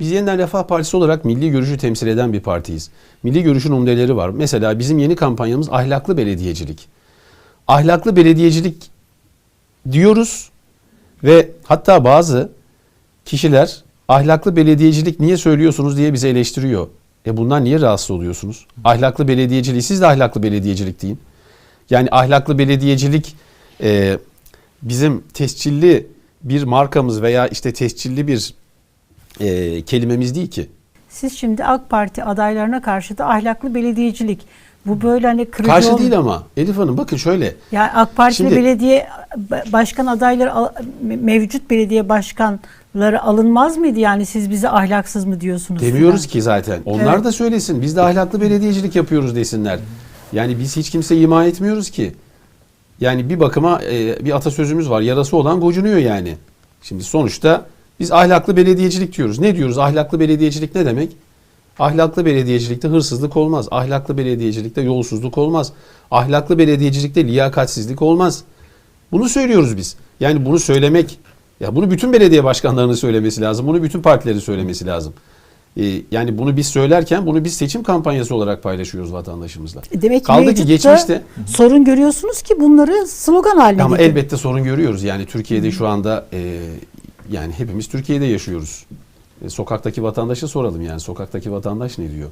Biz Yeniden Refah Partisi olarak milli görüşü temsil eden bir partiyiz. Milli görüşün umdeleri var. Mesela bizim yeni kampanyamız ahlaklı belediyecilik. Ahlaklı belediyecilik diyoruz ve hatta bazı kişiler ahlaklı belediyecilik niye söylüyorsunuz diye bizi eleştiriyor. E bundan niye rahatsız oluyorsunuz? Ahlaklı belediyeciliği siz de ahlaklı belediyecilik deyin. Yani ahlaklı belediyecilik e, bizim tescilli bir markamız veya işte tescilli bir e, kelimemiz değil ki. Siz şimdi AK Parti adaylarına karşı da ahlaklı belediyecilik. Bu böyle hani kırıcı Karşı değil ama Elif Hanım bakın şöyle. Yani AK Parti Şimdi- belediye başkan adayları mevcut belediye başkanları alınmaz mıydı? Yani siz bize ahlaksız mı diyorsunuz? Demiyoruz filan? ki zaten. Onlar Evet. da söylesin. Biz de ahlaklı belediyecilik yapıyoruz desinler. Yani biz hiç kimse ima etmiyoruz ki. Yani bir bakıma e, bir atasözümüz var. Yarası olan gocunuyor yani. Şimdi sonuçta biz ahlaklı belediyecilik diyoruz. Ne diyoruz? Ahlaklı belediyecilik ne demek? Ahlaklı belediyecilikte hırsızlık olmaz. Ahlaklı belediyecilikte yolsuzluk olmaz. Ahlaklı belediyecilikte liyakatsizlik olmaz. Bunu söylüyoruz biz. Yani bunu söylemek, ya bunu bütün belediye başkanlarının söylemesi lazım. Bunu bütün partilerin söylemesi lazım. Ee, yani bunu biz söylerken bunu biz seçim kampanyası olarak paylaşıyoruz vatandaşımızla. E Demek ki Kaldı ki geçmişte sorun görüyorsunuz ki bunları slogan haline ama getirin. elbette sorun görüyoruz. Yani Türkiye'de şu anda e, yani hepimiz Türkiye'de yaşıyoruz. E, sokaktaki vatandaşa soralım yani sokaktaki vatandaş ne diyor?